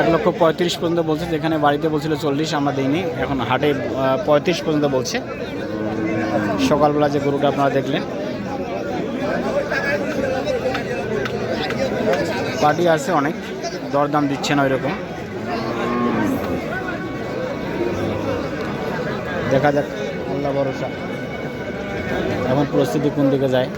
এক লক্ষ পঁয়ত্রিশ পর্যন্ত বলছে, যেখানে বাড়িতে বলছিল চল্লিশ, আমরা দিইনি। এখন হাটে পঁয়ত্রিশ পর্যন্ত বলছে। সকালবেলা যে গরুটা আপনারা দেখলেন। পার্টি আছে অনেক, দরদাম দিচ্ছে না ওইরকম। দেখা যাক, আল্লাহ ভরসা। এখন পরিস্থিতি কোন দিকে যায়।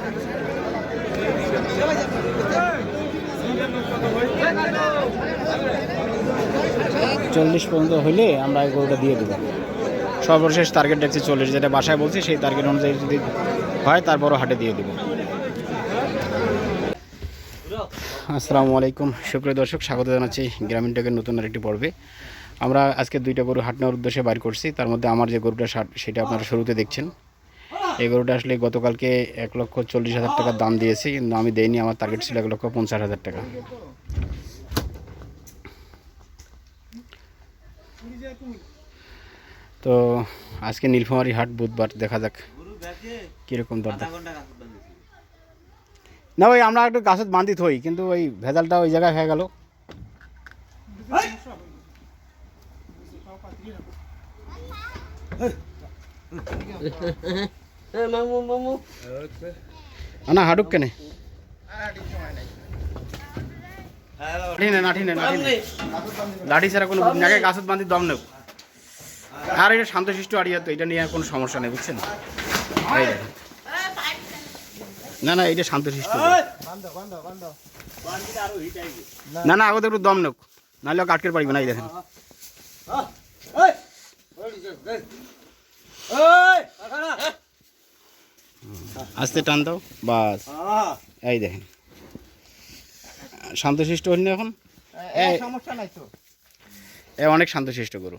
চল্লিশ পর্যন্ত হলে আমরা এই গরুটা দিয়ে দেবো। সর্বশেষ টার্গেট দেখছি চল্লিশ যেটা বাসায় বলছি সেই টার্গেট অনুযায়ী যদি হয় তারপরও হাটে দিয়ে দেবো। আসসালামু আলাইকুম। সুপ্রিয় দর্শক স্বাগত জানাচ্ছি গ্রামীণ টেকের নতুন আরেকটি পর্বে। আমরা আজকে দুইটা গরু হাট নেওয়ার উদ্দেশ্যে বাইর করছি। তার মধ্যে আমার যে গরুটা সেটা আপনারা শুরুতে দেখছেন। এই গরুটা আসলে গতকালকে এক লক্ষ চল্লিশ হাজার টাকার দাম দিয়েছি কিন্তু আমি দেইনি আমার টার্গেট ছিল এক লক্ষ পঞ্চাশ হাজার টাকা। তো আজকে নীলফামারি হাট বুধবার, দেখা যাক কীরকম দরদাম। না ওই আমরা একটু গাছত বান্ধি থই, কিন্তু ওই ভেজালটা ওই জায়গায় হয়ে গেল। মামু মামু না হাঁটুক কেনে? লাঠি নে লাঠি নে লাঠি নে? লাঠি ছাড়া কোনো নাকে গাছত বান্ধি দম নেব। আর এটা শান্তশিষ্ট আড়িয়া তো এটা নিয়ে কোনো সমস্যা নেই বুঝছেন। না না এটা শান্তশিষ্ট। না না আগতে একটু দম নেক নাহলে আটকে পারবে না এই দেখেন। আস্তে টান দাও বাস। এই দেখেন। শান্তশিষ্ট হল না এখন এই- সমস্যা নাই তো। এ অনেক শান্তশিষ্ট গরু।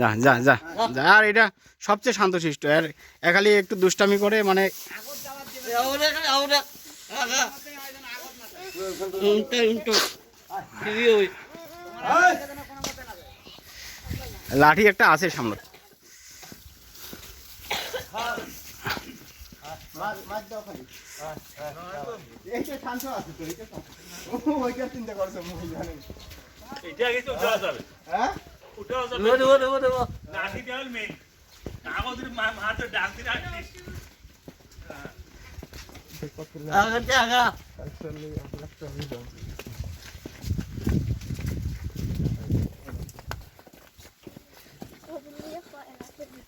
যা। যা যা। যা আর এটা সবচেয়ে শান্তশিষ্ট। আর একালি একটু দুষ্টামি করে মানে লাঠি একটা আছে সামনে। এইটা শান্ত আছে তো এইটা। ওইটা চিন্তা করছ মুখ জানে। এটা আগে তো উঠাও যাবে। হ্যাঁ? উঠাও যাবে। লাঠি দেওয়াল মেন কাগজের হাতে ডাক দিয়ে রাখছিস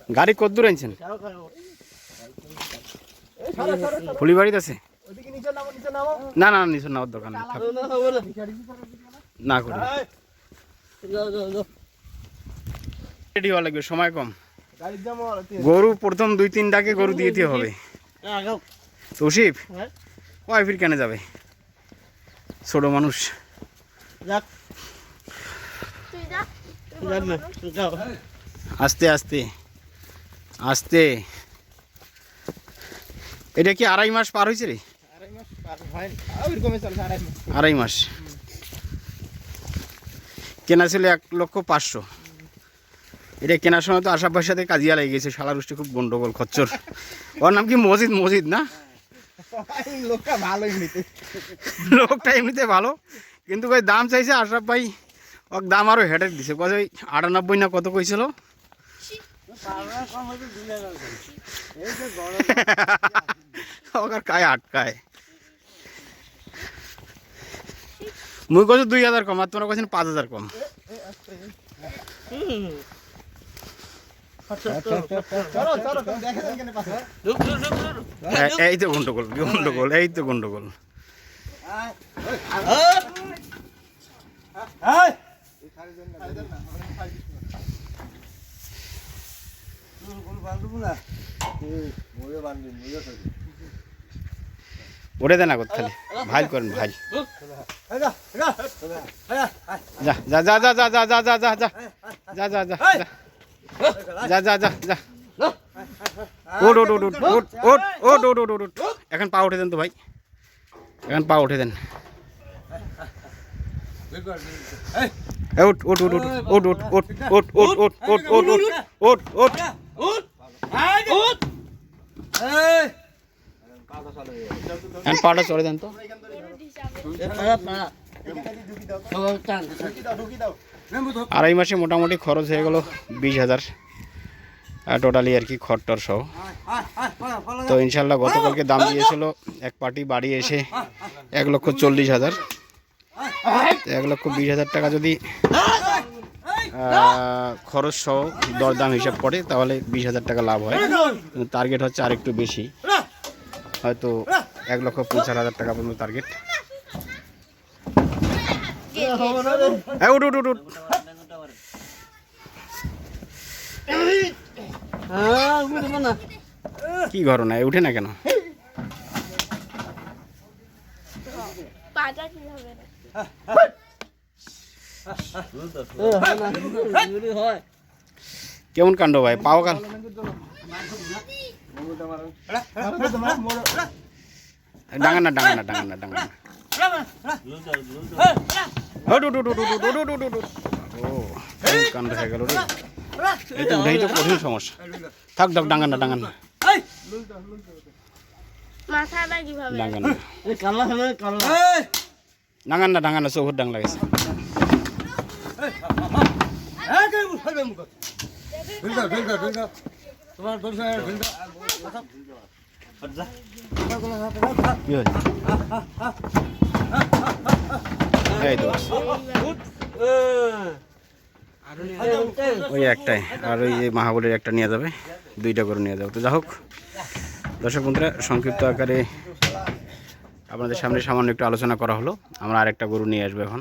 গাড়ি কদ্দূর আনছেন? ফুলি বাড়িতে আছে? না না নিচে নেওয়ার দরকার নেই না করি রেডি হওয়া লাগবে সময় কম। গরু প্রথম দুই তিনটাকে গরু দিতে হবে। তৌসিফ কয় ফির কেন যাবে? ছোট মানুষ। আস্তে আস্তে। আস্তে। এটা কি আড়াই মাস পার হয়েছে রে? আড়াই মাস কেনা ছিল এক লক্ষ পাঁচশো। এটা কেনার সময় তো আশাপার সাথে কাজিয়া লেগে গেছে শালা রুষ্টি খুব গন্ডগোল খচ্চর। ওর নাম কি মসজিদ মসজিদ না? লোকটা ভালোই নিতে লোকটা এমনিতে ভালো কিন্তু ওই দাম চাইছে আশরাফ ভাই ওর দাম আরও হেঁটে দিছে। কত ওই আটানব্বই না কত কইছিল? ওকার কায় আটকায় মুই কইছো দুই হাজার কম আর তোমরা কইছেন পাঁচ হাজার কম। এই তো গন্ডগোল গন্ডগোল এই তো গন্ডগোল ওঠে দেন আগত খালি ভাইল করেন ভাইল যা, যা। যা, যা যা যা যা যা যা যা যা যা যা যা যা যা যা ওট ওট ওট ওট ওট ওট ওট ওট ওট ওট এখন পা উঠে দেন তো ভাই এখন পা উঠে দেন ওট ওট ওট ওট ওট ওট ওট ওট ওট ওট ওট ওট ওট ওট উঠ। এই যে। এই। এখন পাটা চলে দেন তো। আড়াই মাসে মোটামুটি খরচ হয়ে গেল বিশ হাজার। টোটালি আর কি খরটর সহ তো ইনশাল্লাহ গতকালকে দাম দিয়েছিল এক পার্টি বাড়ি এসে এক লক্ষ চল্লিশ হাজার। এক লক্ষ বিশ হাজার টাকা যদি খরচ সহ দরদাম হিসাব করে, তাহলে বিশ হাজার টাকা লাভ হয়। টার্গেট হচ্ছে আর একটু বেশি। হয়তো এক লক্ষ পঞ্চাশ হাজার টাকা পর্যন্ত টার্গেট উঠ উঠ উঠ। কি ঘটনা? উঠে না কেন? কেমন কাণ্ড ভাই? পাও কাল। ডাঙা না ডাঙা না ডাঙা না ডাঙা কাণ্ড সমস্যা। থাক থাক ডাঙা না ডাঙা না। ডাঙা না। ডাঙা না চৌহর ডাং লাগাইছে ওই একটাই, আর ওই মাহাবলীর একটা নিয়ে যাবে, দুইটা করে নিয়ে যাবে। তো যা হোক, দর্শক বন্ধুরা, সংক্ষিপ্ত আকারে আপনাদের সামনে সামান্য একটু আলোচনা করা হলো। আমরা আরেকটা গরু নিয়ে আসব এখন।